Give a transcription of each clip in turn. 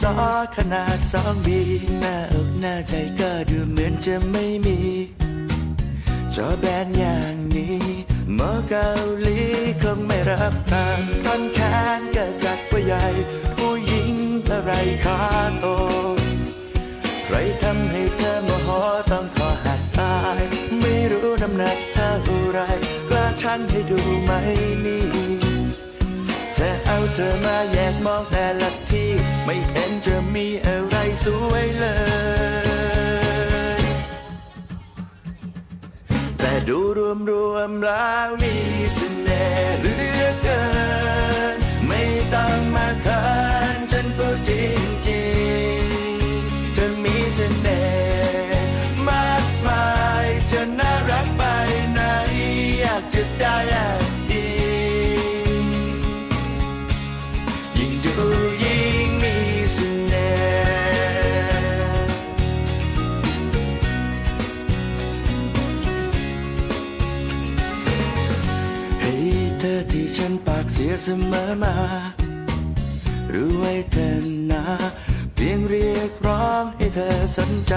อขนาดสองบีหน้าอกหน้าใจก็ดูเหมือนจะไม่มีจอแบนอย่างนี้หมอเกาหลีคงไม่รับทางท่อนแขนก็จัดว่าใหญ่ ผู้หญิงอะไรขาโต ใครทำให้เธอโมโหต้องขอหักตาย ไม่รู้น้ำหนักเท่าไรกล้าชั่งให้ดูไหมนี่ อเธอมาแยกมองแต่ละที่ ไม่เห็นจะมีอะไรสวยเลย แต่ดูรวมรวมๆแล้วมีเสน่ห์เหลือเกิน ไม่ต้องมาเขินฉันพูดจริงจริงๆเธอมีเสน่ห์มากมายจนน่ารักไปไหนอยากจะได้ ฉันปากเสียเสมอมา รู้ไว้เธอนะเพียงเรียกร้องให้เธอสนใจ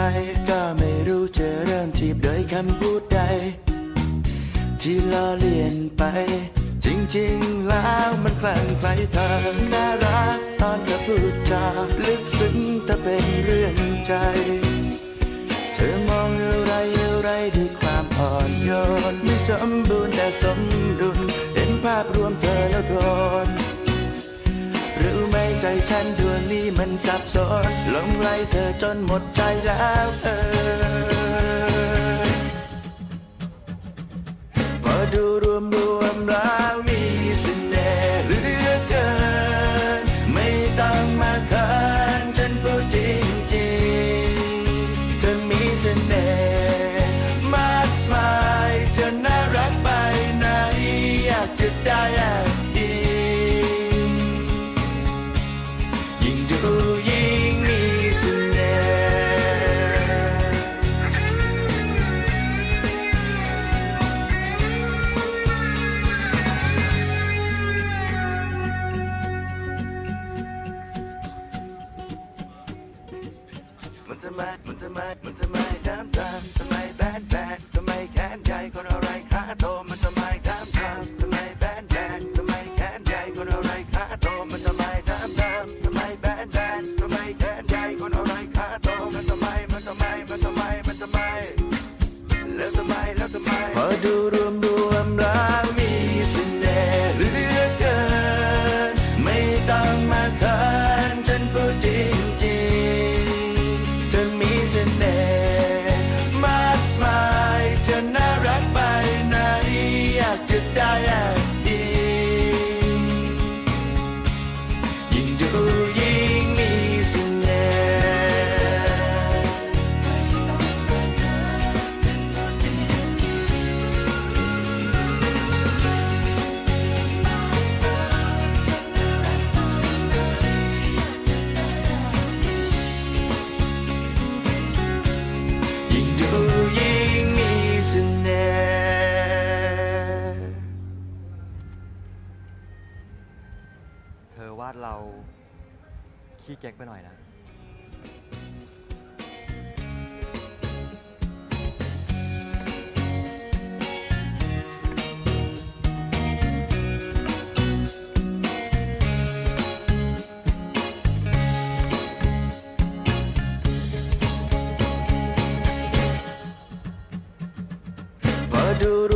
ก็ไม่รู้จะเริ่มทีบโดยคำพูดใด ที่ล้อเลียนไป จริงๆแล้วมันคลั่งไคล้เธอน่ารักตอนเธอพูดจาลึกซึ้งถ้าเป็นเรื่องใจ เธอมองอะไรอะไรด้วยความอ่อนโยนไม่สมบูรณ์แต่สมดุล ภาพรวมเธอแล้วโดนรู้ไหมใจฉันดวงนี้มันสับสนหลงไหลเธอจนหมดใจแล้วเออ ทำไมมันทำไมมันทำไมถามตามทำไมแบดแบดทำไมแขนใหญ่คนอะไร ขี้เก๊กไปหน่อยนะพ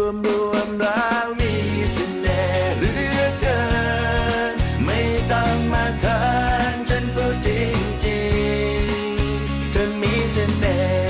ริงจริงๆเธอมีเสน่ห์